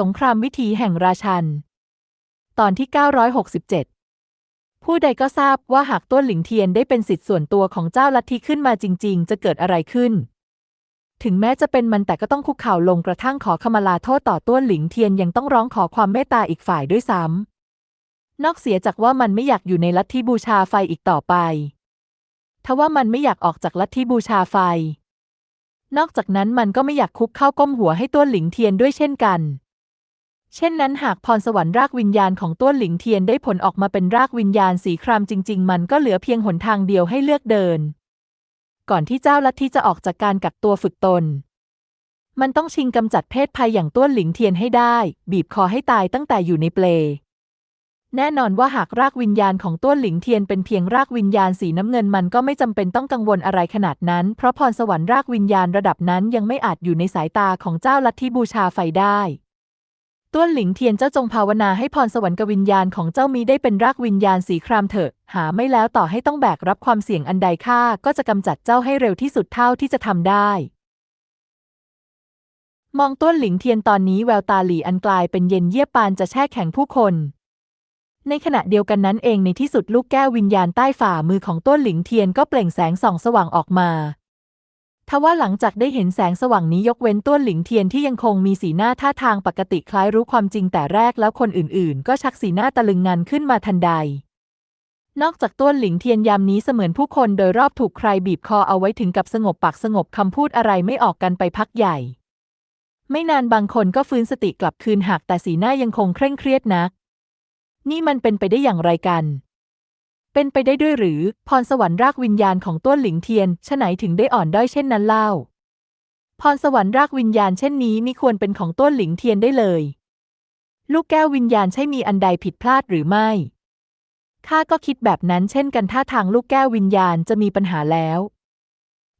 สงครามวิถีแห่งราชัน ตอนที่ 967 ผู้ใดก็ทราบว่าหากต้วนหลิงเทียนได้เป็นสิทธิ์ส่วนตัวของเจ้าลัทธิขึ้นมาจริง ๆ จะเกิดอะไรขึ้น ถึงแม้จะเป็นมันแต่ก็ต้องคุกเข่าลงกระทั่งขอขมาลาโทษต่อต้วนหลิงเทียนยังต้องร้องขอความเมตตาอีกฝ่ายด้วยซ้ำนอกเสียจากว่ามันไม่อยากอยู่ในลัทธิบูชาไฟอีกต่อไปทว่ามันไม่อยากออกจากลัทธิบูชาไฟ นอกจากนั้นมันก็ไม่อยากคุกเข้าก้มหัวให้ต้วนหลิงเทียนด้วยเช่นกัน เช่นนั้นหากพรสวรรค์รากวิญญาณของต้วนหลิงเทียนได้ผลออกมาเป็นรากวิญญาณสีครามจริง ๆ มันก็เหลือเพียงหนทางเดียวให้เลือกเดิน ก่อนที่เจ้าลัทธิจะออกจากการกักตัวฝึกตน มันต้องชิงกำจัดเพศภัยอย่างต้วนหลิงเทียนให้ได้ บีบคอให้ตายตั้งแต่อยู่ในเปล แน่นอนว่าหากรากวิญญาณของต้วนหลิงเทียนเป็นเพียงรากวิญญาณสีน้ำเงินมันก็ไม่จำเป็นต้องกังวลอะไรขนาดนั้น เพราะพรสวรรค์รากวิญญาณระดับนั้นยังไม่อาจอยู่ในสายตาของเจ้าลัทธิบูชาไฟได้ ต้วนหลิงเทียนเจ้าจงภาวนาให้พรสวรรค์กวิญญาณของเจ้ามีได้เป็นรากวิญญาณสีครามเถอะ หาไม่แล้วต่อให้ต้องแบกรับความเสี่ยงอันใดข้าก็จะกำจัดเจ้าให้เร็วที่สุดเท่าที่จะทำได้ มองต้วนหลิงเทียนตอนนี้แววตาหลีอันกลายเป็นเย็นเยียบปานจะแช่แข็งผู้คน ในขณะเดียวกันนั้นเองในที่สุดลูกแก้ววิญญาณใต้ฝ่ามือของต้วนหลิงเทียนก็เปล่งแสงส่องสว่างออกมา ทว่าหลังจากได้เห็นแสงสว่างนี้ยกเว้นต้วนหลิงเทียนที่ยังคงมีสีหน้าท่าทางปกติคล้ายรู้ความจริงแต่แรกแล้วคนอื่นๆ ก็ชักสีหน้าตะลึงงันขึ้นมาทันใด นอกจากต้วนหลิงเทียนยามนี้เสมือนผู้คนโดยรอบถูกใครบีบคอเอาไว้ถึงกับสงบปากสงบคำพูดอะไรไม่ออกกันไปพักใหญ่ ไม่นานบางคนก็ฟื้นสติกลับคืนหากแต่สีหน้ายังคงเคร่งเครียดนัก นี่มันเป็นไปได้อย่างไรกัน เป็นไปได้ด้วยหรือ พรสวรรค์รากวิญญาณของต้วนหลิงเทียนฉะไหนถึงได้อ่อนด้อยเช่นนั้นเล่า พรสวรรค์รากวิญญาณเช่นนี้มิควรเป็นของต้วนหลิงเทียนได้เลย ลูกแก้ววิญญาณใช่มีอันใดผิดพลาดหรือไม่ข้าก็คิดแบบนั้นเช่นกันท่าทางลูกแก้ววิญญาณจะมีปัญหาแล้ว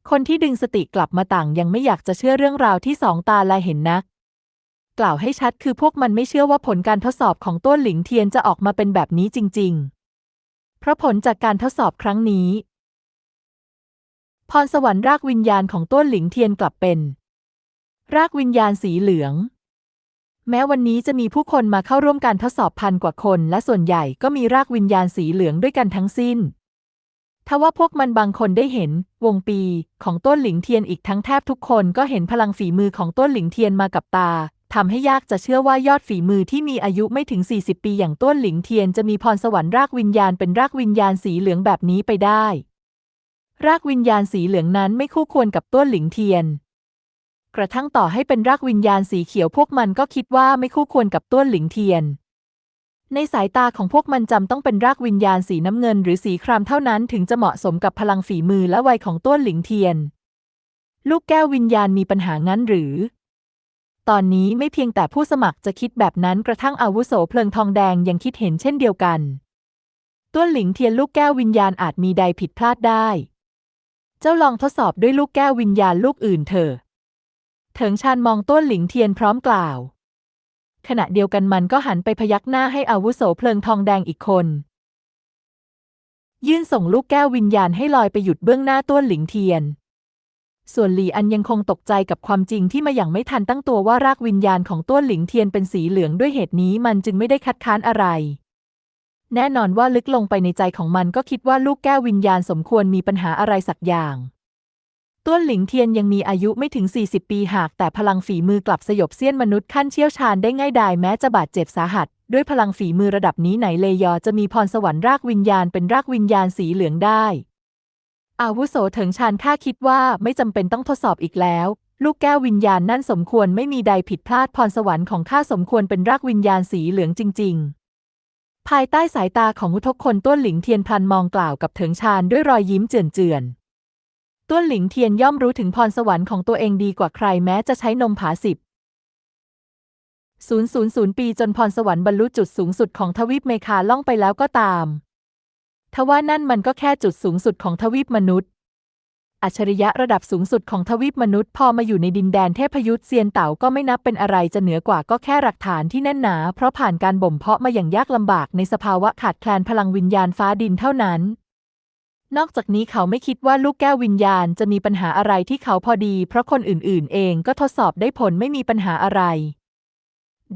คนที่ดึงสติกลับมาต่างยังไม่อยากจะเชื่อเรื่องราวที่สองตาแลเห็นนัก กล่าวให้ชัดคือพวกมันไม่เชื่อว่าผลการทดสอบของต้วนหลิงเทียนจะออกมาเป็นแบบนี้จริง ๆ เพราะผลจากการทดสอบครั้งนี้ พรสวรรค์รากวิญญาณของต้นหลิงเทียนกลับเป็น รากวิญญาณสีเหลือง แม้วันนี้จะมีผู้คนมาเข้าร่วมการทดสอบพันกว่าคน และส่วนใหญ่ก็มีรากวิญญาณสีเหลืองด้วยกันทั้งสิ้นทว่าพวกมันบางคนได้เห็น วงปี ของต้นหลิงเทียนอีกทั้งแทบทุกคนก็เห็นพลังฝีมือของต้นหลิงเทียนมากับตา ทำให้ยากจะเชื่อว่ายอดฝีมือที่มีอายุไม่ถึง 40 ปีอย่างต้นหลิงเทียนจะมีพรสวรรค์รากวิญญาณเป็นรากวิญญาณสีเหลืองแบบนี้ไปได้ รากวิญญาณสีเหลืองนั้นไม่คู่ควรกับต้นหลิงเทียน กระทั่งต่อให้เป็นรากวิญญาณสีเขียวพวกมันก็คิดว่าไม่คู่ควรกับต้นหลิงเทียน ในสายตาของพวกมันจำต้องเป็นรากวิญญาณสีน้ำเงิน หรือสีครามเท่านั้นถึงจะเหมาะสมกับพลังฝีมือและวัยของต้นหลิงเทียน ลูกแก้ววิญญาณมีปัญหางั้นหรือ ตอนนี้ไม่เพียงแต่ผู้สมัครจะคิดแบบนั้นกระทั่งอาวุโสเพลิงทองแดงยังคิดเห็นเช่นเดียวกัน ต้นหลิงเทียนลูกแก้ววิญญาณอาจมีใดผิดพลาดได้ เจ้าลองทดสอบด้วยลูกแก้ววิญญาณลูกอื่นเถอะเถิงชานมองต้นหลิงเทียนพร้อมกล่าว ขณะเดียวกันมันก็หันไปพยักหน้าให้อาวุโสเพลิงทองแดงอีกคน ยื่นส่งลูกแก้ววิญญาณให้ลอยไปหยุดเบื้องหน้าต้นหลิงเทียน ส่วนหลีอันยังคงตกใจกับความจริงที่มาอย่างไม่ทันตั้งตัวว่ารากวิญญาณของต้นหลิงเทียนเป็นสีเหลืองด้วยเหตุนี้มันจึงไม่ได้คัดค้านอะไร แน่นอนว่าลึกลงไปในใจของมันก็คิดว่าลูกแก้ววิญญาณสมควรมีปัญหาอะไรสักอย่างต้วนหลิงเทียนยังมีอายุไม่ถึง 40 ปีหาก แต่พลังฝีมือกลับสยบเซียนมนุษย์ขั้นเชี่ยวชาญได้ง่ายดายแม้จะบาดเจ็บสาหัส ด้วยพลังฝีมือระดับนี้ไหนเลยอจะมีพรสวรรค์รากวิญญาณเป็นรากวิญญาณสีเหลืองได้ อาวุโสเถิงชานข้าคิดว่าไม่จำเป็นต้องทดสอบอีกแล้ว ลูกแก้ววิญญาณนั่นสมควรไม่มีใดผิดพลาดพรสวรรค์ของข้าสมควรเป็นรากวิญญาณสีเหลืองจริง ๆ ภายใต้สายตาของมุทกคนต้วนหลิงเทียนพลันมองกล่าวกับเถิงชานด้วยรอยยิ้มเจือนๆต้วนหลิงเทียนย่อมรู้ถึงพรสวรรค์ของตัวเองดีกว่าใครแม้จะใช้นมผาสิบศูนย์ศูนย์ศูนย์ปีจนพรสวรรค์บรรลุจุดสูงสุดของทวีปเมคาล่องไปแล้วก็ตาม ทว่านั่นมันก็แค่จุดสูงสุดของทวีปมนุษย์ อัจฉริยะระดับสูงสุดของทวีปมนุษย์ พอมาอยู่ในดินแดนเทพยุทธเซียนเต่าก็ไม่นับเป็นอะไรจะเหนือกว่าก็แค่หลักฐานที่แน่นหนา เพราะผ่านการบ่มเพาะมาอย่างยากลำบากในสภาวะขาดแคลนพลังวิญญาณฟ้าดินเท่านั้นนอกจากนี้เขาไม่คิดว่าลูกแก้ววิญญาณจะมีปัญหาอะไรที่เขาพอดี เพราะคนอื่นๆ เองก็ทดสอบได้ผลไม่มีปัญหาอะไร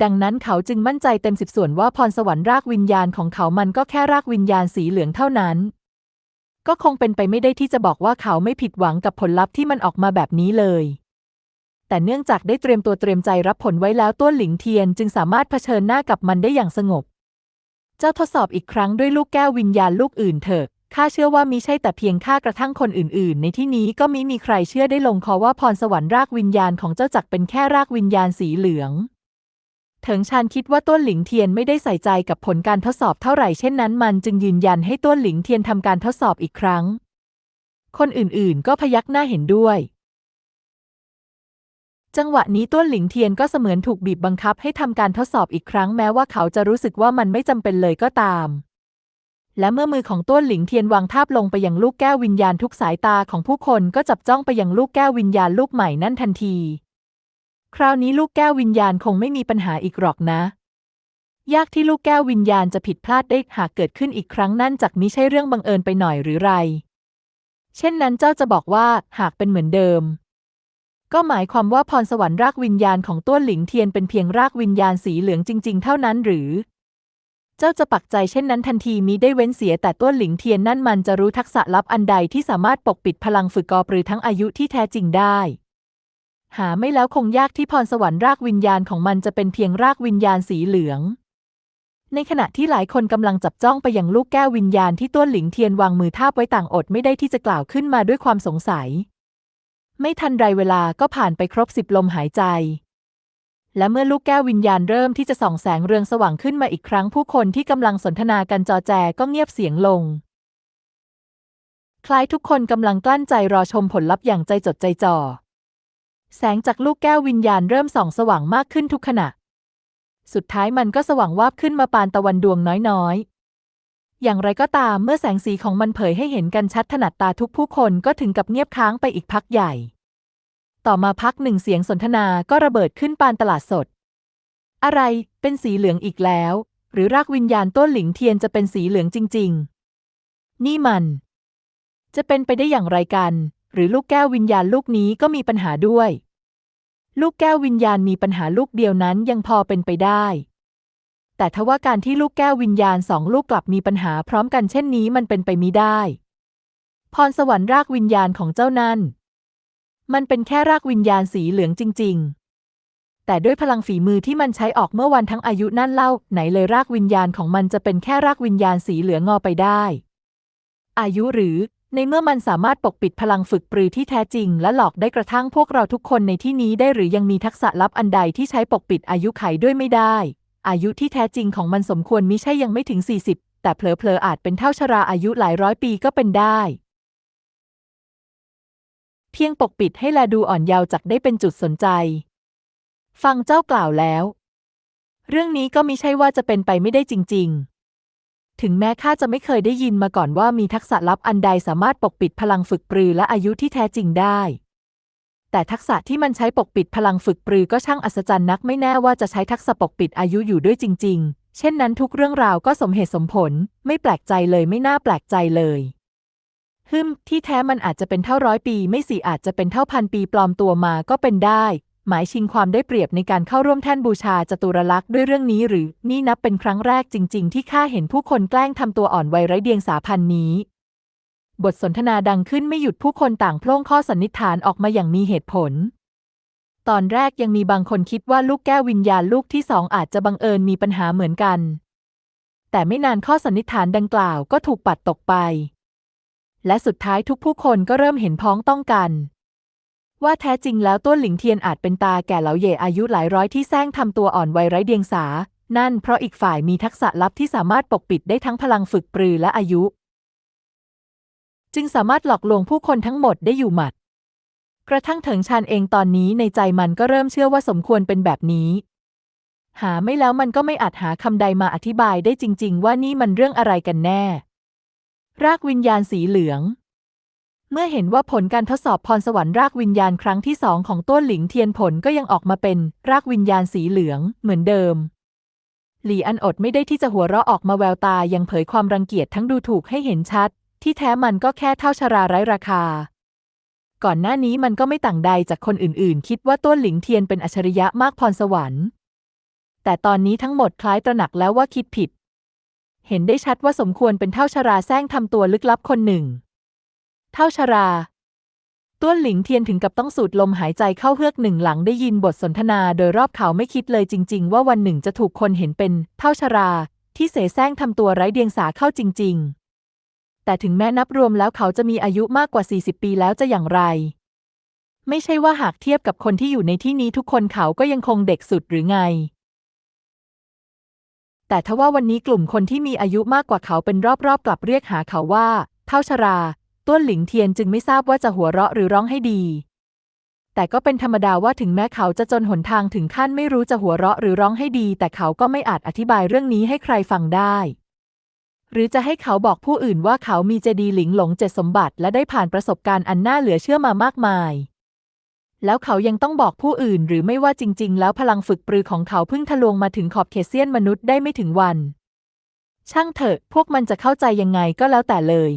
ดังนั้นเขาจึงมั่นใจเต็มสิบส่วนว่าพรสวรรค์รากวิญญาณของเขามันก็แค่รากวิญญาณสีเหลืองเท่านั้น ก็คงเป็นไปไม่ได้ที่จะบอกว่าเขาไม่ผิดหวังกับผลลัพธ์ที่มันออกมาแบบนี้เลย แต่เนื่องจากได้เตรียมตัวเตรียมใจรับผลไว้แล้วต้วหลิงเทียนจึงสามารถเผชิญหน้ากับมันได้อย่างสงบ เจ้าทดสอบอีกครั้งด้วยลูกแก้ววิญญาณลูกอื่นเถอะข้าเชื่อว่ามิใช่แต่เพียงข้ากระทั่งคนอื่น ๆ ในที่นี้ก็มิมีใครเชื่อได้ลงคอว่าพรสวรรค์รากวิญญาณของเจ้าจักเป็นแค่รากวิญญาณสีเหลือง เถิงชานคิดว่าต้วนหลิงเทียนไม่ได้ใส่ใจกับผลการทดสอบเท่าไหร่เช่นนั้นมันจึงยืนยันให้ต้วนหลิงเทียนทำการทดสอบอีกครั้ง คนอื่นๆ ก็พยักหน้าเห็นด้วย จังหวะนี้ต้วนหลิงเทียนก็เสมือนถูกบีบบังคับให้ทำการทดสอบอีกครั้งแม้ว่าเขาจะรู้สึกว่ามันไม่จำเป็นเลยก็ตาม และเมื่อมือของต้วนหลิงเทียนวางทาบลงไปยังลูกแก้ววิญญาณทุกสายตาของผู้คนก็จับจ้องไปยังลูกแก้ววิญญาณลูกใหม่นั่นทันที คราวนี้ลูกแก้ววิญญาณคงไม่มีปัญหาอีกหรอกนะ ยากที่ลูกแก้ววิญญาณจะผิดพลาดได้หากเกิดขึ้นอีกครั้งนั่นจักมิใช่เรื่องบังเอิญไปหน่อยหรือไร เช่นนั้นเจ้าจะบอกว่าหากเป็นเหมือนเดิม ก็หมายความว่าพรสวรรค์รากวิญญาณของต้วหลิงเทียนเป็นเพียงรากวิญญาณสีเหลืองจริง ๆ เท่านั้นหรือ เจ้าจะปักใจเช่นนั้นทันทีมิได้เว้นเสียแต่ต้วหลิงเทียนนั่นมันจะรู้ทักษะลับอันใดที่สามารถปกปิดพลังฝึกกอปรือทั้งอายุที่แท้จริงได้ หาไม่แล้วคงยากที่พรสวรรค์รากวิญญาณของมันจะเป็นเพียงรากวิญญาณสีเหลือง ในขณะที่หลายคนกำลังจับจ้องไปยังลูกแก้ววิญญาณที่ต้วนหลิงเทียนวางมือทาบไว้ต่างอดไม่ได้ที่จะกล่าวขึ้นมาด้วยความสงสัย ไม่ทันไรเวลาก็ผ่านไปครบสิบลมหายใจ และเมื่อลูกแก้ววิญญาณเริ่มที่จะส่องแสงเรืองสว่างขึ้นมาอีกครั้งผู้คนที่กำลังสนทนากันจอแจก็เงียบเสียงลงคล้ายทุกคนกำลังกลั้นใจรอชมผลลัพธ์อย่างใจจดใจจ่อ แสงจากลูกแก้ววิญญาณเริ่มส่องสว่างมากขึ้นทุกขณะ สุดท้ายมันก็สว่างวาบขึ้นมาปานตะวันดวงน้อยๆ อย่างไรก็ตามเมื่อแสงสีของมันเผยให้เห็นกันชัดถนัดตาทุกผู้คนก็ถึงกับเงียบค้างไปอีกพักใหญ่ ต่อมาพักหนึ่งเสียงสนทนาก็ระเบิดขึ้นปานตลาดสด อะไรเป็นสีเหลืองอีกแล้ว หรือรากวิญญาณต้นหลิงเทียนจะเป็นสีเหลืองจริง ๆ นี่มัน จะเป็นไปได้อย่างไรกัน หรือลูกแก้ววิญญาณลูกนี้ก็มีปัญหาด้วย ลูกแก้ววิญญาณมีปัญหาลูกเดียวนั้นยังพอเป็นไปได้ แต่ทว่าการที่ลูกแก้ววิญญาณสองลูกกลับมีปัญหาพร้อมกันเช่นนี้มันเป็นไปมิได้ พรสวรรค์รากวิญญาณของเจ้านั้น มันเป็นแค่รากวิญญาณสีเหลืองจริง ๆ แต่ด้วยพลังฝีมือที่มันใช้ออกเมื่อวันทั้งอายุนั่นเล่า ไหนเลยรากวิญญาณของมันจะเป็นแค่รากวิญญาณสีเหลืองงอไปได้อายุหรือ ในเมื่อมันสามารถปกปิดพลังฝึกปรือที่แท้จริง และหลอกได้กระทั่งพวกเราทุกคนในที่นี้ได้หรือยังมีทักษะลับอันใดที่ใช้ปกปิดอายุไขด้วยไม่ได้ อายุที่แท้จริงของมันสมควรมิใช่ยังไม่ถึง 40 แต่เผลอๆอาจเป็นเท่าชราอายุหลายร้อยปีก็เป็นได้ เพียงปกปิดให้แลดูอ่อนเยาว์จักได้เป็นจุดสนใจ ฟังเจ้ากล่าวแล้ว เรื่องนี้ก็มิใช่ว่าจะเป็นไปไม่ได้จริง ๆ ถึงแม้ข้าจะไม่เคยได้ยินมาก่อนว่ามีทักษะลับอันใดสามารถปกปิดพลังฝึกปรือและอายุที่แท้จริงได้ แต่ทักษะที่มันใช้ปกปิดพลังฝึกปรือก็ช่างอัศจรรย์นักไม่แน่ว่าจะใช้ทักษะปกปิดอายุอยู่ด้วยจริง ๆ เช่นนั้นทุกเรื่องราวก็สมเหตุสมผล ไม่แปลกใจเลยไม่น่าแปลกใจเลยฮึมที่แท้มันอาจจะเป็นเท่าร้อยปี ไม่สิอาจจะเป็นเท่าพันปีปลอมตัวมาก็เป็นได้ หมายชิงความได้เปรียบในการเข้าร่วมแท่นบูชาจตุรลักษณ์ด้วยเรื่องนี้หรือ นี่นับเป็นครั้งแรกจริง ๆ ที่ข้าเห็นผู้คนแกล้งทำตัวอ่อนวัยไร้เดียงสาพันนี้ บทสนทนาดังขึ้นไม่หยุดผู้คนต่างโพล่งข้อสันนิษฐานออกมาอย่างมีเหตุผล ตอนแรกยังมีบางคนคิดว่าลูกแก้ววิญญาณลูกที่สองอาจจะบังเอิญมีปัญหาเหมือนกัน แต่ไม่นานข้อสันนิษฐานดังกล่าวก็ถูกปัดตกไป และสุดท้ายทุกผู้คนก็เริ่มเห็นพ้องต้องกัน ว่าแท้จริงแล้วต้นหลิงเทียนอาจเป็นตาแก่เหลาเย่อายุหลายร้อยที่แซงทำตัวอ่อนวัยไร้เดียงสา นั่นเพราะอีกฝ่ายมีทักษะลับที่สามารถปกปิดได้ทั้งพลังฝึกปรือและอายุ จึงสามารถหลอกลวงผู้คนทั้งหมดได้อยู่หมัด กระทั่งเถิงชานเองตอนนี้ในใจมันก็เริ่มเชื่อว่าสมควรเป็นแบบนี้ หาไม่แล้วมันก็ไม่อาจหาคำใดมาอธิบายได้จริง ๆ ว่านี่มันเรื่องอะไรกันแน่ รากวิญญาณสีเหลือง เมื่อเห็นว่าผลการทดสอบพรสวรรค์รากวิญญาณครั้งที่สองของต้นหลิงเทียนผลก็ยังออกมาเป็นรากวิญญาณสีเหลืองเหมือนเดิม หลีอันอดไม่ได้ที่จะหัวเราะออกมาแววตายังเผยความรังเกียจทั้งดูถูกให้เห็นชัด ที่แท้มันก็แค่เท่าชราไร้ราคา ก่อนหน้านี้มันก็ไม่ต่างใดจากคนอื่นๆ คิดว่าต้นหลิงเทียนเป็นอัจฉริยะมากพรสวรรค์ แต่ตอนนี้ทั้งหมดคล้ายตระหนักแล้วว่าคิดผิด เห็นได้ชัดว่าสมควรเป็นเท่าชราแซงทำตัวลึกลับคนหนึ่ง เท่าชราต้วนหลิงเทียนถึงกับต้องสูดลมหายใจเข้าเฮือกหนึ่งหลังได้ยินบทสนทนาโดยรอบเขาไม่คิดเลยจริง ๆ ว่าวันหนึ่งจะถูกคนเห็นเป็นเท่าชรา ที่เสแสร้งทำตัวไร้เดียงสาเข้าจริง ๆ แต่ถึงแม้นับรวมแล้วเขาจะมีอายุมากกว่า 40 ปีแล้วจะอย่างไร ไม่ใช่ว่าหากเทียบกับคนที่อยู่ในที่นี้ทุกคนเขาก็ยังคงเด็กสุดหรือไง แต่ทว่าวันนี้กลุ่มคนที่มีอายุมากกว่าเขาเป็นรอบๆกลับเรียกหาเขาว่า เท่าชรา ต้วนหลิงเทียนจึงไม่ทราบว่าจะหัวเราะหรือร้องให้ดี แต่ก็เป็นธรรมดาว่าถึงแม้เขาจะจนหนทางถึงขั้นไม่รู้จะหัวเราะหรือร้องให้ดี แต่เขาก็ไม่อาจอธิบายเรื่องนี้ให้ใครฟังได้ หรือจะให้เขาบอกผู้อื่นว่าเขามีเจดีหลิงหลงเจ็ดสมบัติ และได้ผ่านประสบการณ์อันน่าเหลือเชื่อมามากมาย แล้วเขายังต้องบอกผู้อื่นหรือไม่ว่าจริง ๆ แล้วพลังฝึกปรือของเขาเพิ่งทะลวงมาถึงขอบเขตเซียนมนุษย์ได้ไม่ถึงวัน ช่างเถอะ พวกมันจะเข้าใจยังไงก็แล้วแต่เลย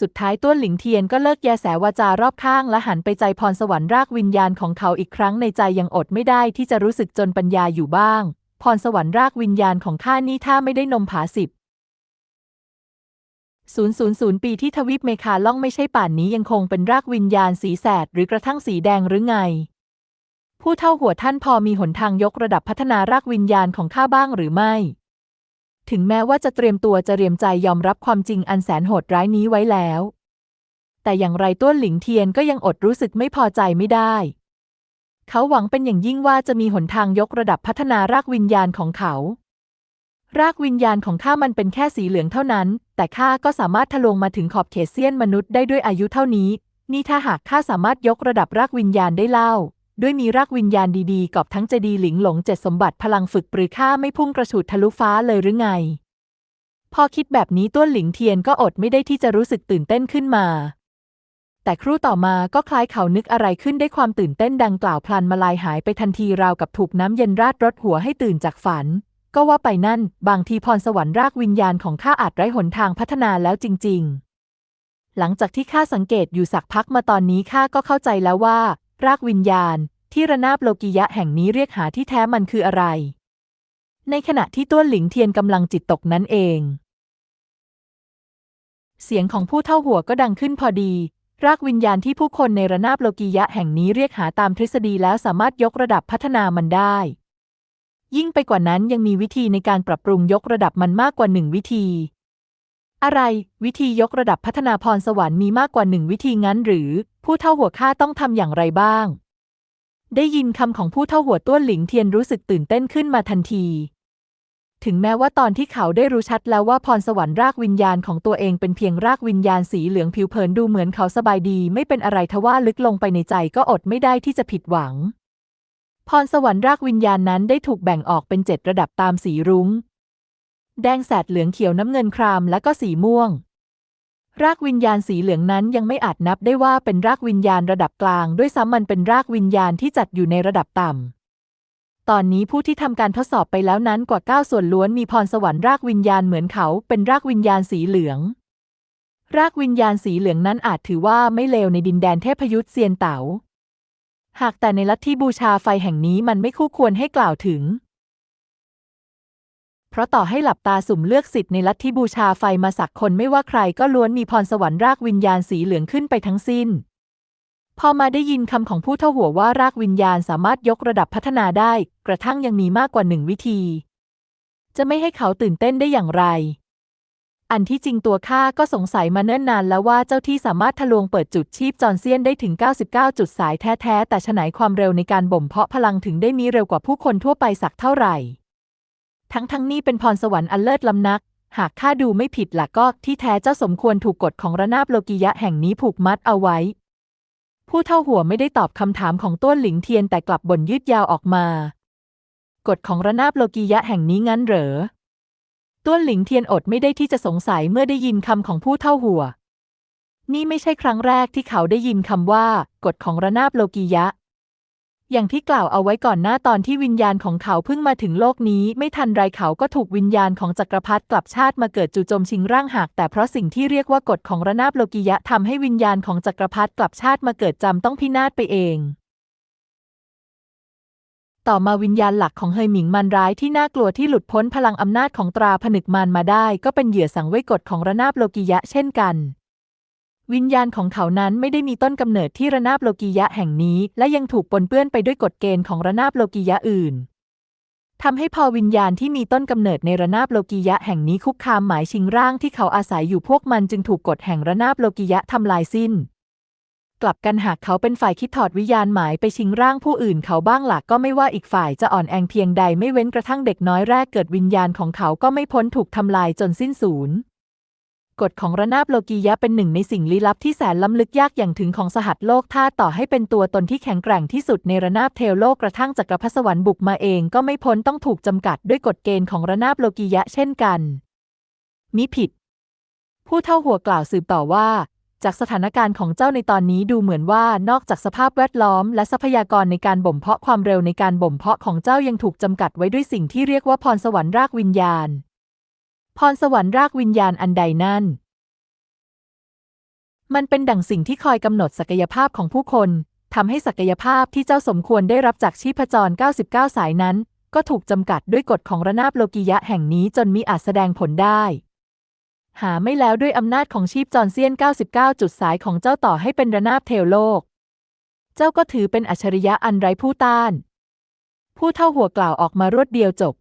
สุดท้ายต้วนหลิงเทียนก็เลิกแยแสวาจารอบข้างและหันไปใจพรสวรรค์รากวิญญาณของเขาอีกครั้งในใจยังอดไม่ได้ที่จะรู้สึกจนปัญญาอยู่บ้าง พรสวรรค์รากวิญญาณของข้านี่ถ้าไม่ได้นมผาสิบ000 ปีที่ทวีปเมคาล่องไม่ใช่ป่านนี้ยังคงเป็นรากวิญญาณสีแสดหรือกระทั่งสีแดงหรือไง ผู้เท่าหัวท่านพอมีหนทางยกระดับพัฒนารากวิญญาณของข้าบ้างหรือไม่ ถึงแม้ว่าจะเตรียมตัวจะเรียมใจยอมรับความจริงอันแสนโหดร้ายนี้ไว้แล้ว แต่อย่างไรต้วนหลิงเทียนก็ยังอดรู้สึกไม่พอใจไม่ได้ เขาหวังเป็นอย่างยิ่งว่าจะมีหนทางยกระดับพัฒนารากวิญญาณของเขา รากวิญญาณของข้ามันเป็นแค่สีเหลืองเท่านั้น แต่ข้าก็สามารถทะลวงมาถึงขอบเขตเซียนมนุษย์ได้ด้วยอายุเท่านี้ นี่ถ้าหากข้าสามารถยกระดับรากวิญญาณได้เล่า ด้วยมีรากวิญญาณดีๆกอบทั้งเจดีหลิงหลงเจ็ดสมบัติพลังฝึกปรือข้าไม่พุ่งกระฉูดทะลุฟ้าเลยหรือไง พอคิดแบบนี้ต้วนหลิงเทียนก็อดไม่ได้ที่จะรู้สึกตื่นเต้นขึ้นมา แต่ครู่ต่อมาก็คล้ายเขานึกอะไรขึ้นได้ความตื่นเต้นดังกล่าวพลันมาลายหายไปทันทีราวกับถูกน้ำเย็นราดรถหัวให้ตื่นจากฝัน ก็ว่าไปนั่น บางทีพรสวรรค์รากวิญญาณของข้าอาจไร้หนทางพัฒนาแล้วจริง ๆหลังจากที่ข้าสังเกตอยู่สักพักมาตอนนี้ข้าก็เข้าใจแล้วว่า รากวิญญาณ ที่ระนาบโลกิยะแห่งนี้เรียกหาที่แท้มันคืออะไร ในขณะที่ต้วนหลิงเทียนกำลังจิตตกนั้นเอง เสียงของผู้เท่าหัวก็ดังขึ้นพอดี รากวิญญาณที่ผู้คนในระนาบโลกียะแห่งนี้เรียกหาตามทฤษฎีแล้วสามารถยกระดับพัฒนามันได้ ยิ่งไปกว่านั้นยังมีวิธีในการปรับปรุงยกระดับมันมากกว่าหนึ่งวิธี อะไร วิธียกระดับพัฒนาพรสวรรค์มีมากกว่าหนึ่งวิธีงั้นหรือ ผู้เท่าหัวข้าต้องทำอย่างไรบ้าง ได้ยินคำของผู้เท่าหัวต้วนหลิงเทียนรู้สึกตื่นเต้นขึ้นมาทันที ถึงแม้ว่าตอนที่เขาได้รู้ชัดแล้วว่าพรสวรรค์รากวิญญาณของตัวเองเป็นเพียงรากวิญญาณสีเหลืองผิวเผินดูเหมือนเขาสบายดี ไม่เป็นอะไรทว่าลึกลงไปในใจก็อดไม่ได้ที่จะผิดหวังพรสวรรค์รากวิญญาณนั้นได้ถูกแบ่งออกเป็นเจ็ดระดับตามสีรุง้ง แดงแสดเหลืองเขียวน้ำเงินครามและก็สีม่วง รากวิญญาณสีเหลืองนั้นยังไม่อาจนับได้ว่าเป็นรากวิญญาณระดับกลาง ด้วยซ้ำมันเป็นรากวิญญาณที่จัดอยู่ในระดับต่ำตอนนี้ผู้ที่ทำการทดสอบไปแล้วนั้นกว่า 9 ส่วนล้วนมีพรสวรรค์รากวิญญาณเหมือนเขาเป็นรากวิญญาณสีเหลือง รากวิญญาณสีเหลืองนั้นอาจถือว่าไม่เลวในดินแดนเทพยุทธเซียนเต๋า หากแต่ในลัทธิบูชาไฟแห่งนี้มันไม่คู่ควรให้กล่าวถึง เพราะต่อให้หลับตาสุ่มเลือกสิทธิ์ในลัทธิบูชาไฟมาสักคนไม่ว่าใครก็ล้วนมีพรสวรรค์รากวิญญาณสีเหลืองขึ้นไปทั้งสิ้น พอมาได้ยินคำของผู้เท่าหัวว่ารากวิญญาณสามารถยกระดับพัฒนาได้ กระทั่งยังมีมากกว่าหนึ่งวิธี จะไม่ให้เขาตื่นเต้นได้อย่างไร อันที่จริงตัวข้าก็สงสัยมาเนิ่นนานแล้วว่าเจ้าที่สามารถทะลวงเปิดจุดชีพจรเซียนได้ถึง 99 จุดสายแท้ๆแต่ฉนายความเร็วในการบ่มเพาะพลังถึงได้มีเร็วกว่าผู้คนทั่วไปสักเท่าไหร่ ทั้งทั้งนี้เป็นพรสวรรค์อันเลิศล้ำนัก หากข้าดูไม่ผิดล่ะก็ที่แท้เจ้าสมควรถูกกฎของระนาบโลกิยะแห่งนี้ผูกมัดเอาไว้ ผู้เท่าหัวไม่ได้ตอบคำถามของต้วนหลิงเทียนแต่กลับบ่นยืดยาวออกมา กฎของระนาบโลกียะแห่งนี้งั้นเหรอต้วนหลิงเทียนอดไม่ได้ที่จะสงสัยเมื่อได้ยินคำของผู้เท่าหัว นี่ไม่ใช่ครั้งแรกที่เขาได้ยินคำว่า กฎของระนาบโลกียะ อย่างที่กล่าวเอาไว้ก่อนหน้าตอนที่วิญญาณของเขาเพิ่งมาถึงโลกนี้ ไม่ทันไรเขาก็ถูกวิญญาณของจักรพรรดิกลับชาติมาเกิดจู่โจมชิงร่างหากแต่เพราะสิ่งที่เรียกว่ากฎของระนาบโลกียะทำให้วิญญาณของจักรพรรดิกลับชาติมาเกิดจำต้องพินาศไปเอง ต่อมาวิญญาณหลักของเฮยหมิงมันร้ายที่น่ากลัวที่หลุดพ้นพลังอำนาจของตราผนึกมารมาได้ ก็เป็นเหยื่อสังเวยกฎของระนาบโลกิยะเช่นกัน วิญญาณของเขานั้นไม่ได้มีต้นกำเนิดที่ระนาบโลกิยะแห่งนี้ และยังถูกปนเปื้อนไปด้วยกฎเกณฑ์ของระนาบโลกิยะอื่นทำให้พอวิญญาณที่มีต้นกำเนิดในระนาบโลกิยะแห่งนี้คุกคามหมายชิงร่างที่เขาอาศัยอยู่พวกมันจึงถูกกฎแห่งระนาบโลกิยะทำลายสิ้น กลับกันหากเขาเป็นฝ่ายคิดถอดวิญญาณหมายไปชิงร่างผู้อื่นเขาบ้างหลักก็ไม่ว่าอีกฝ่ายจะอ่อนแอเพียงใดไม่เว้นกระทั่งเด็กน้อยแรกเกิดวิญญาณของเขาก็ไม่พ้นถูกทำลายจนสิ้นสูญ กฎของระนาบโลกียะเป็นหนึ่งในสิ่งลี้ลับที่แสนล้ำลึกยากอย่างถึงของสหัสโลกถ้าต่อให้เป็นตัวตนที่แข็งแกร่งที่สุดในระนาบเทวโลกกระทั่งจักรพรรดิสวรรค์บุกมาเองก็ไม่พ้นต้องถูกจำกัดด้วยกฎเกณฑ์ของระนาบโลกียะเช่นกัน มิผิด ผู้เท่าหัวกล่าวสืบต่อว่า จากสถานการณ์ของเจ้าในตอนนี้ดูเหมือนว่านอกจากสภาพแวดล้อม และทรัพยากรในการบ่มเพาะความเร็วในการบ่มเพาะของเจ้ายังถูกจำกัดไว้ด้วยสิ่งที่เรียกว่าพรสวรรค์รากวิญญาณ พรสวรรค์รากวิญญาณอันใดนั่น มันเป็นดั่งสิ่งที่คอยกำหนดศักยภาพของผู้คนทำให้ศักยภาพที่เจ้าสมควรได้รับจากชีพจร 99 สายนั้น ก็ถูกจำกัดด้วยกฎของระนาบโลกิยะแห่งนี้จนมิอาจแสดงผลได้ หาไม่แล้วด้วยอำนาจของชีพจรเซียน 99 จุดสายของเจ้าต่อให้เป็นระนาบเทวโลก เจ้าก็ถือเป็นอัจฉริยะอันไร้ผู้ต้าน ผู้เท่าหัวกล่าวออกมารวดเดียวจบ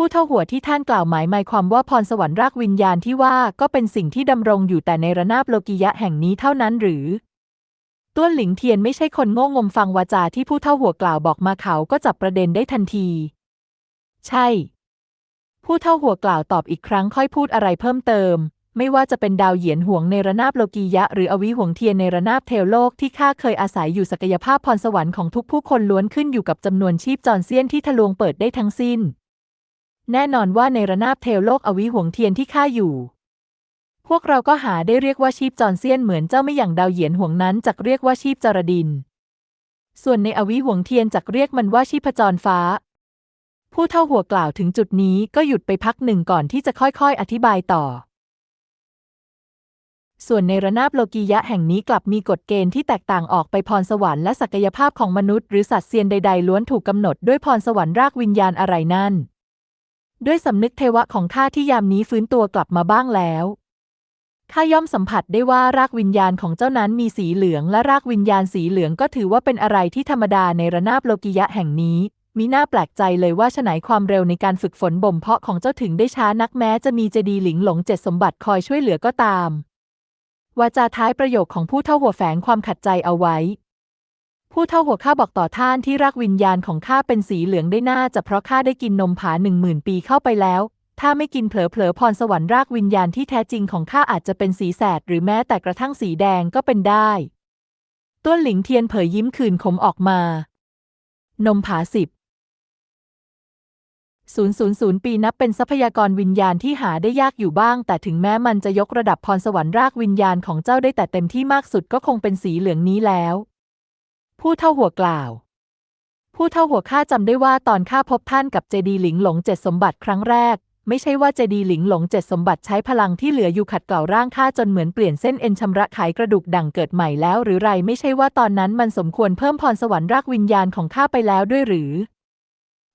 ผู้เท่าหัวที่ท่านกล่าวหมายหมายความว่าพรสวรรค์รากวิญญาณที่ว่าก็เป็นสิ่งที่ดำรงอยู่แต่ในระนาบโลกิยะแห่งนี้เท่านั้นหรือ ต้วนหลิงเทียนไม่ใช่คนโง่งมฟังวาจาที่ผู้เท่าหัวกล่าวบอกมาเขาก็จับประเด็นได้ทันที ใช่ ผู้เท่าหัวกล่าวตอบอีกครั้งค่อยพูดอะไรเพิ่มเติม ไม่ว่าจะเป็นดาวเหยียนห่วงในระนาบโลกียะ หรืออวิห่วงเทียนในระนาบเทวโลกที่ข้าเคยอาศัยอยู่ศักยภาพพรสวรรค์ของทุกผู้คนล้วนขึ้นอยู่กับจำนวนชีพจรเซียนที่ทะลวงเปิดได้ทั้งสิ้น แน่นอนว่าในระนาบเทวโลกอวิหวงเทียนที่ข้าอยู่ พวกเราก็หาได้เรียกว่าชีพจรเซียนเหมือนเจ้าไม่อย่างดาวเหยียนห่วงนั้นจักเรียกว่าชีพจรดิน ส่วนในอวิหวงเทียนจักเรียกมันว่าชีพจรฟ้า ผู้เท่าหัวกล่าวถึงจุดนี้ก็หยุดไปพักหนึ่งก่อนที่จะค่อยๆ อธิบายต่อ ส่วนในระนาบโลกียะแห่งนี้กลับมีกฎเกณฑ์ที่แตกต่างออกไปพรสวรรค์และศักยภาพของมนุษย์หรือสัตว์เซียนใดๆล้วนถูกกำหนดด้วยพรสวรรค์รากวิญญาณอะไรนั่น ด้วยสำนึกเทวะของข้าที่ยามนี้ฟื้นตัวกลับมาบ้างแล้วข้าย่อมสัมผัสได้ว่ารากวิญญาณของเจ้านั้นมีสีเหลือง และรากวิญญาณสีเหลืองก็ถือว่าเป็นอะไรที่ธรรมดาในระนาบโลกิยะแห่งนี้มีน่าแปลกใจเลยว่าฉไหนความเร็วในการฝึกฝนบ่มเพาะของเจ้าถึงได้ช้านักแม้จะมีเจดีหลิงหลงเจ็ดสมบัติคอยช่วยเหลือก็ตามวาจาท้ายประโยคของผู้เท่าหัวแฝงความขัดใจเอาไว้ ผู้เท่าหัวข้าบอกต่อท่านที่รากวิญญาณของข้าเป็นสีเหลืองได้น่าจะเพราะข้าได้กินนมผาหนึ่งหมื่นปีเข้าไปแล้ว ถ้าไม่กินเผลอๆพรสวรรค์รากวิญญาณที่แท้จริงของข้าอาจจะเป็นสีแสดหรือแม้แต่กระทั่งสีแดงก็เป็นได้ ต้นหลิงเทียนเผยยิ้มคืนขมออกมา นมผาสิบ000 ปีนับเป็นทรัพยากรวิญญาณที่หาได้ยากอยู่บ้าง แต่ถึงแม้มันจะยกระดับพรสวรรค์รากวิญญาณของเจ้าได้แต่เต็มที่มากสุดก็คงเป็นสีเหลืองนี้แล้ว ผู้เท่าหัวกล่าว ผู้เท่าหัวข้าจำได้ว่าตอนข้าพบท่านกับเจดีหลิงหลงเจ็ดสมบัติครั้งแรก ไม่ใช่ว่าเจดีหลิงหลงเจ็ดสมบัติใช้พลังที่เหลืออยู่ขัดเกลาร่างข้าจนเหมือนเปลี่ยนเส้นเอ็นชำระไขกระดูกดั่งเกิดใหม่แล้วหรือไรไม่ใช่ว่าตอนนั้นมันสมควรเพิ่มพรสวรรค์รากวิญญาณของข้าไปแล้วด้วยหรือ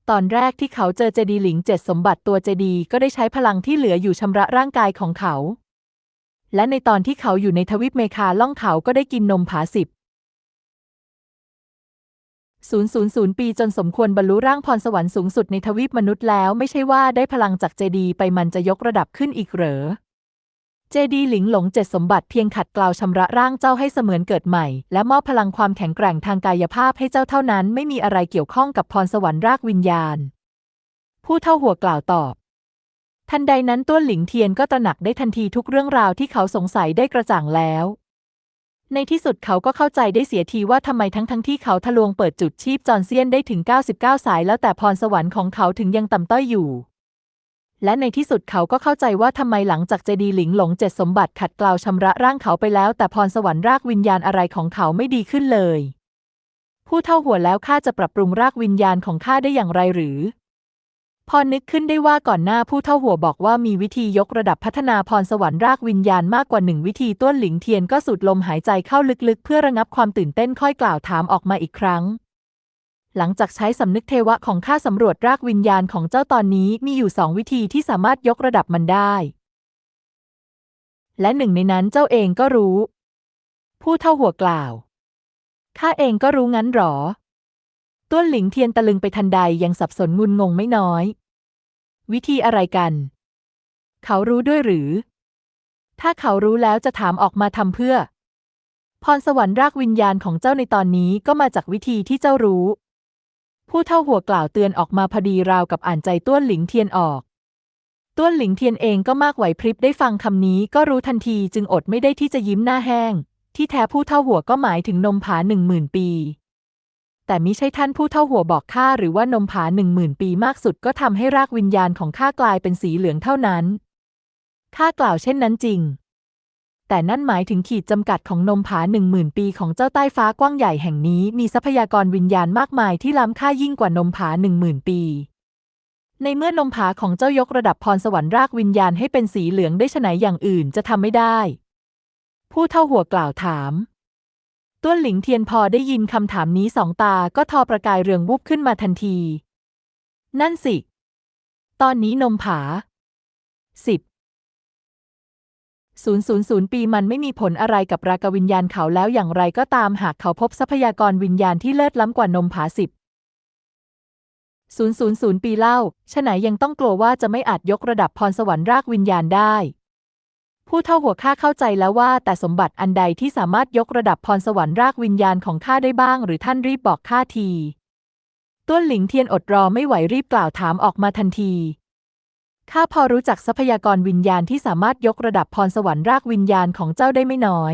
ตอนแรกที่เขาเจอเจดีหลิงเจ็ดสมบัติตัวเจดีก็ได้ใช้พลังที่เหลืออยู่ชำระร่างกายของเขา และในตอนที่เขาอยู่ในทวิปเมคาล่องเขาก็ได้กินนมผาสิบ 000 ปีจนสมควรบรรลุร่างพรสวรรค์สูงสุดในทวีปมนุษย์แล้วไม่ใช่ว่าได้พลังจากเจดีไปมันจะยกระดับขึ้นอีกเหรอ เจดีหลิงหลงเจ็ดสมบัติเพียงขัดเกลาชำระร่างเจ้าให้เสมือนเกิดใหม่ และมอบพลังความแข็งแกร่งทางกายภาพให้เจ้าเท่านั้นไม่มีอะไรเกี่ยวข้องกับพรสวรรค์รากวิญญาณ ผู้เท่าหัวกล่าวตอบทันใดนั้นต้วหลิงเทียนก็ตระหนักได้ทันทีทุกเรื่องราวที่เขาสงสัยได้กระจ่างแล้ว ในที่สุดเขาก็เข้าใจได้เสียทีว่าทำไมทั้งทั้งที่เขาทะลวงเปิดจุดชีพจรเซียนได้ถึง 99 สาย แล้วแต่พรสวรรค์ของเขาถึงยังต่ำต้อยอยู่ และในที่สุดเขาก็เข้าใจว่าทำไมหลังจากเจดีหลิงหลงเจ็ดสมบัติขัดเกลาชำระร่างเขาไปแล้ว แต่พรสวรรค์รากวิญญาณอะไรของเขาไม่ดีขึ้นเลย ผู้เท่าหัวแล้วข้าจะปรับปรุงรากวิญญาณของข้าได้อย่างไรหรือ พอนึกขึ้นได้ว่าก่อนหน้าผู้เท่าหัวบอกว่ามีวิธียกระดับพัฒนาพรสวรรค์รากวิญญาณมากกว่าหนึ่งวิธีต้วนหลิงเทียนก็สูดลมหายใจเข้าลึกๆ เพื่อระงับความตื่นเต้นค่อยกล่าวถามออกมาอีกครั้ง หลังจากใช้สำนึกเทวะของข้าสำรวจรากวิญญาณของเจ้าตอนนี้มีอยู่สองวิธีที่สามารถยกระดับมันได้ และหนึ่งในนั้นเจ้าเองก็รู้ ผู้เท่าหัวกล่าวข้าเองก็รู้งั้นหรอ ต้วนหลิงเทียนตะลึงไปทันใดยังสับสนงุนงงไม่น้อย วิธีอะไรกัน เขารู้ด้วยหรือ ถ้าเขารู้แล้วจะถามออกมาทำเพื่อ พรสวรรค์รากวิญญาณของเจ้าในตอนนี้ก็มาจากวิธีที่เจ้ารู้ ผู้เท่าหัวกล่าวเตือนออกมาพอดีราวกับอ่านใจต้วนหลิงเทียนออกต้วนหลิงเทียนเองก็มากไหวพริบได้ฟังคำนี้ก็รู้ทันทีจึงอดไม่ได้ที่จะยิ้มหน้าแห้ง ที่แท้ผู้เท่าหัวก็หมายถึงนมผาหนึ่งหมื่นปี แต่มิใช่ท่านผู้เท่าหัวบอกข้าหรือว่านมผาหนึ่งหมื่นปีมากสุดก็ทำให้รากวิญญาณของข้ากลายเป็นสีเหลืองเท่านั้นข้ากล่าวเช่นนั้นจริง แต่นั่นหมายถึงขีดจำกัดของนมผาหนึ่งหมื่นปีของเจ้าใต้ฟ้ากว้างใหญ่แห่งนี้มีทรัพยากรวิญญาณมากมายที่ล้ำค่ายิ่งกว่านมผาหนึ่งหมื่นปี ในเมื่อนมผาของเจ้ายกระดับพรสวรรค์รากวิญญาณให้เป็นสีเหลืองได้ฉไหนอย่างอื่นจะทำไม่ได้ ผู้เท่าหัวกล่าวถาม ต้วนหลิงเทียนพอได้ยินคำถามนี้สองตาก็ทอประกายเรืองวุบขึ้นมาทันที นั่นสิ ตอนนี้นมผาสิบศูนย์ศูนย์ศูนย์ปีมันไม่มีผลอะไรกับรากวิญญาณเขาแล้วอย่างไรก็ตามหากเขาพบทรัพยากรวิญญาณที่เลิศล้ำกว่านมผาสิบศูนย์ศูนย์ศูนย์ปีเล่าฉะไหนยังต้องกลัวว่าจะไม่อาจยกระดับพรสวรรค์รากวิญญาณได้ ผู้เท่าหัวข้าเข้าใจแล้วว่า แต่สมบัติอันใดที่สามารถยกระดับพรสวรรค์รากวิญญาณของข้าได้บ้าง หรือท่านรีบบอกข้าทีต้วนหลิงเทียนอดรอไม่ไหวรีบกล่าวถามออกมาทันทีข้าพอรู้จักทรัพยากรวิญญาณที่สามารถยกระดับพรสวรรค์รากวิญญาณของเจ้าได้ไม่น้อย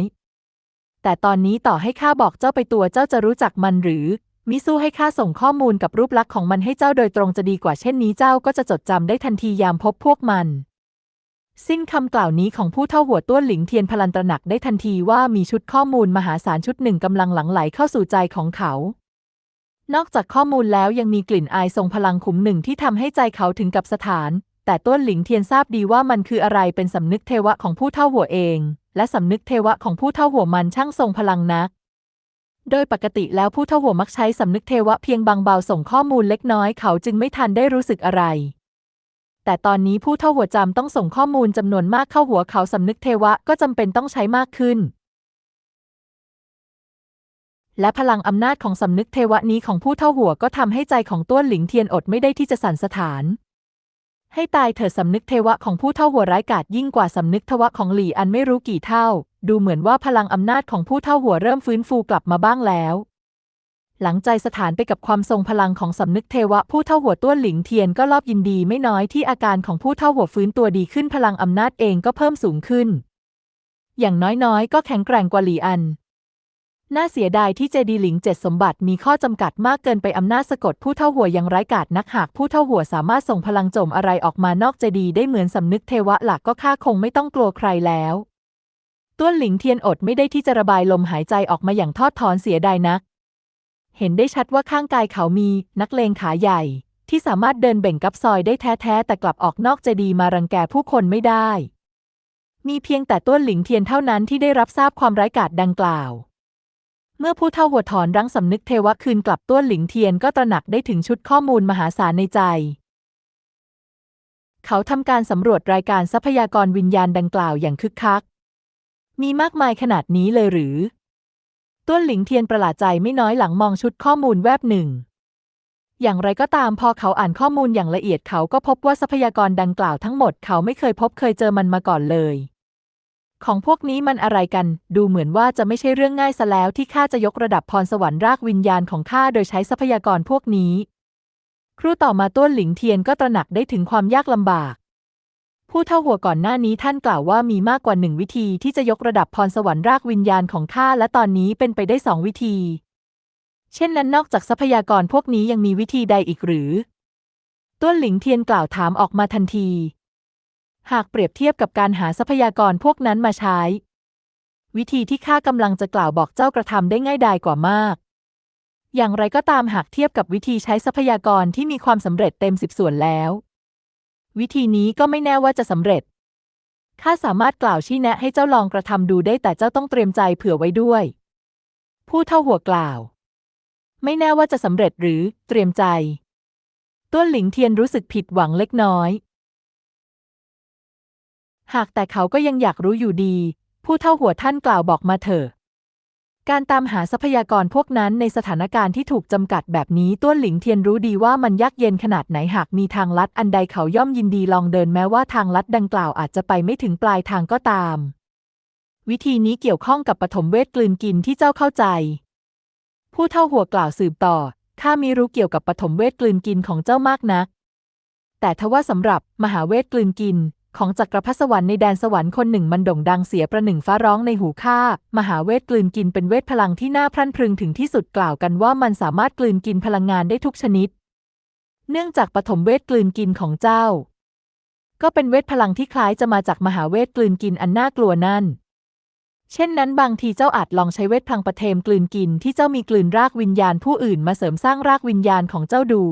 แต่ตอนนี้ต่อให้ข้าบอกเจ้าไปตัวเจ้าจะรู้จักมันหรือ มิสู้ให้ข้าส่งข้อมูลกับรูปลักษณ์ของมันให้เจ้าโดยตรงจะดีกว่าเช่นนี้เจ้าก็จะจดจำได้ทันทียามพบพวกมัน สิ้นคำกล่าวนี้ของผู้เท่าหัวต้วนหลิงเทียนพลันตระหนักได้ทันทีว่ามีชุดข้อมูลมหาศาลชุดหนึ่งกำลังหลั่งไหลเข้าสู่ใจของเขา นอกจากข้อมูลแล้วยังมีกลิ่นอายทรงพลังขุมหนึ่งที่ทำให้ใจเขาถึงกับสถาน แต่ต้วนหลิงเทียนทราบดีว่ามันคืออะไรเป็นสำนึกเทวะของผู้เท่าหัวเอง และสำนึกเทวะของผู้เท่าหัวมันช่างทรงพลังนัก โดยปกติแล้วผู้เท่าหัวมักใช้สำนึกเทวะเพียงบางเบาส่งข้อมูลเล็กน้อยเขาจึงไม่ทันได้รู้สึกอะไร แต่ตอนนี้ผู้เท่าหัวจำต้องส่งข้อมูลจำนวนมากเข้าหัวเขาสำนึกเทวะก็จำเป็นต้องใช้มากขึ้น และพลังอำนาจของสำนึกเทวะนี้ของผู้เท่าหัวก็ทำให้ใจของต้วนหลิงเทียนอดไม่ได้ที่จะสั่นสถาน ให้ตายเถิดสำนึกเทวะของผู้เท่าหัวร้ายกาจยิ่งกว่าสำนึกทวะของหลี่อันไม่รู้กี่เท่า ดูเหมือนว่าพลังอำนาจของผู้เท่าหัวเริ่มฟื้นฟูกลับมาบ้างแล้ว หลังใจสถานไปกับความทรงพลังของสำนึกเทวะผู้เท่าหัวต้วนหลิงเทียนก็รอบยินดีไม่น้อยที่อาการของผู้เท่าหัวฟื้นตัวดีขึ้นพลังอำนาจเองก็เพิ่มสูงขึ้น อย่างน้อยๆ ก็แข็งแกร่งกว่าหลี่อัน น่าเสียดายที่เจดีหลิงเจ็ดสมบัติมีข้อจำกัดมากเกินไปอำนาจสะกดผู้เท่าหัวยังไร้กาจนักหากผู้เท่าหัวสามารถส่งพลังโจมอะไรออกมานอกเจดีได้เหมือนสำนึกเทวะหลักก็ข้าคงไม่ต้องกลัวใครแล้วต้วนหลิงเทียนอดไม่ได้ที่จะระบายลมหายใจออกมาอย่างทอดถอนเสียดายนัก เห็นได้ชัดว่าข้างกายเขามีนักเลงขาใหญ่ ที่สามารถเดินเบ่งกับซอยได้แท้ๆแต่กลับออกนอกเจดีมารังแกผู้คนไม่ได้ มีเพียงแต่ต้วนหลิงเทียนเท่านั้นที่ได้รับทราบความร้ายกาจดังกล่าว เมื่อผู้เท่าหัวถอนรั้งสำนึกเทวะคืนกลับต้วนหลิงเทียนก็ตระหนักได้ถึงชุดข้อมูลมหาศาลในใจเขาทำการสำรวจรายการทรัพยากรวิญญาณดังกล่าวอย่างคึกคัก มีมากมายขนาดนี้เลยหรือ ต้วนหลิงเทียนประหลาดใจไม่น้อยหลังมองชุดข้อมูลแวบหนึ่ง อย่างไรก็ตามพอเขาอ่านข้อมูลอย่างละเอียดเขาก็พบว่าทรัพยากรดังกล่าวทั้งหมดเขาไม่เคยพบเคยเจอมันมาก่อนเลย ของพวกนี้มันอะไรกัน ดูเหมือนว่าจะไม่ใช่เรื่องง่ายซะแล้วที่ข้าจะยกระดับพรสวรรค์รากวิญญาณของข้าโดยใช้ทรัพยากรพวกนี้ ครู่ต่อมาต้วนหลิงเทียนก็ตระหนักได้ถึงความยากลำบาก ผู้เท่าหัวก่อนหน้านี้ท่านกล่าวว่ามีมากกว่าหนึ่งวิธีที่จะยกระดับพรสวรรค์รากวิญญาณของข้าและตอนนี้เป็นไปได้สองวิธี เช่นนั้นนอกจากทรัพยากรพวกนี้ยังมีวิธีใดอีกหรือ ต้วนหลิงเทียนกล่าวถามออกมาทันที หากเปรียบเทียบกับการหาทรัพยากรพวกนั้นมาใช้ วิธีที่ข้ากำลังจะกล่าวบอกเจ้ากระทำได้ง่ายดายกว่ามากอย่างไรก็ตามหากเทียบกับวิธีใช้ทรัพยากรที่มีความสำเร็จเต็มสิบส่วนแล้ว วิธีนี้ก็ไม่แน่ว่าจะสำเร็จ ข้าสามารถกล่าวชี้แนะให้เจ้าลองกระทำดูได้แต่เจ้าต้องเตรียมใจเผื่อไว้ด้วย ผู้เท่าหัวกล่าว ไม่แน่ว่าจะสำเร็จหรือเตรียมใจ ต้วนหลิงเทียนรู้สึกผิดหวังเล็กน้อย หากแต่เขาก็ยังอยากรู้อยู่ดี ผู้เท่าหัวท่านกล่าวบอกมาเถอะ การตามหาทรัพยากรพวกนั้นในสถานการณ์ที่ถูกจำกัดแบบนี้ต้วนหลิงเทียนรู้ดีว่ามันยากเย็นขนาดไหนหากมีทางลัดอันใดเขาย่อมยินดีลองเดินแม้ว่าทางลัดดังกล่าวอาจจะไปไม่ถึงปลายทางก็ตาม วิธีนี้เกี่ยวข้องกับปฐมเวทกลืนกินที่เจ้าเข้าใจ ผู้เท่าหัวกล่าวสืบต่อข้ามีรู้เกี่ยวกับปฐมเวทกลืนกินของเจ้ามากนัก แต่ทว่าสำหรับมหาเวทกลืนกิน ของจักรพรรดิสวรรค์ในแดนสวรรค์คนหนึ่งมันโด่งดังเสียประหนึ่งฟ้าร้องในหูข้ามหาเวทกลืนกินเป็นเวทพลังที่น่าพรั่นพรึงถึงที่สุดกล่าวกันว่ามันสามารถกลืนกินพลังงานได้ทุกชนิด เนื่องจากปฐมเวทกลืนกินของเจ้า ก็เป็นเวทพลังที่คล้ายจะมาจากมหาเวทกลืนกินอันน่ากลัวนั่น เช่นนั้นบางทีเจ้าอาจลองใช้เวทพลังประเทมกลืนกินที่เจ้ามีกลืนรากวิญญาณผู้อื่นมาเสริมสร้างรากวิญญาณของเจ้าดู